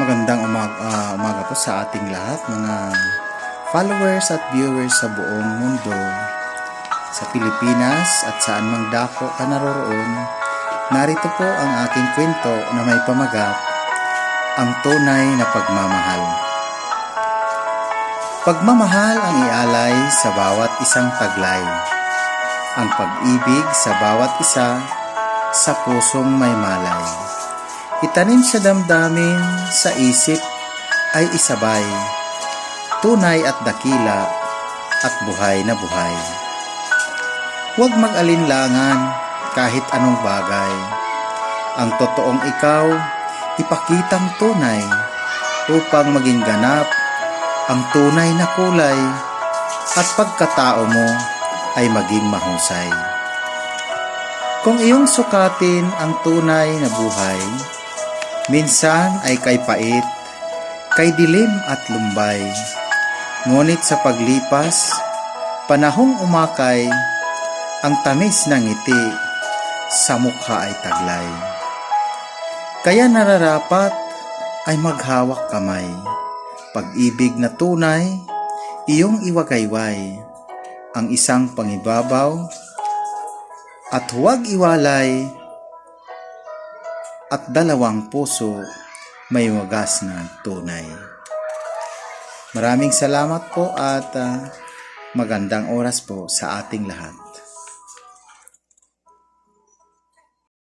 Magandang umag ah, umaga po sa ating lahat, mga followers at viewers sa buong mundo, sa Pilipinas at saan mang dako ka naroroon. Narito po ang aking kwento na may pamagat, ang tunay na pagmamahal. Pagmamahal ang ialay sa bawat isang taglay. Ang pag-ibig sa bawat isa sa pusong may malay. Itanim sa damdamin, sa isip ay isabay. Tunay at dakila at buhay na buhay. Huwag mag-alinlangan kahit anong bagay. Ang totoong ikaw, ipakitang tunay upang maging ganap ang tunay na kulay at pagkatao mo ay maging mahusay. Kung iyong sukatin ang tunay na buhay, minsan ay kay pait, kay dilim at lumbay. Ngunit sa paglipas, panahong umakay, ang tamis ng ngiti sa mukha ay taglay. Kaya nararapat ay maghawak kamay. Pag-ibig na tunay, iyong iwagayway. Ang isang pangibabaw at huwag iwalay at dalawang puso may wagas na tunay. Maraming salamat po at ah, magandang oras po sa ating lahat.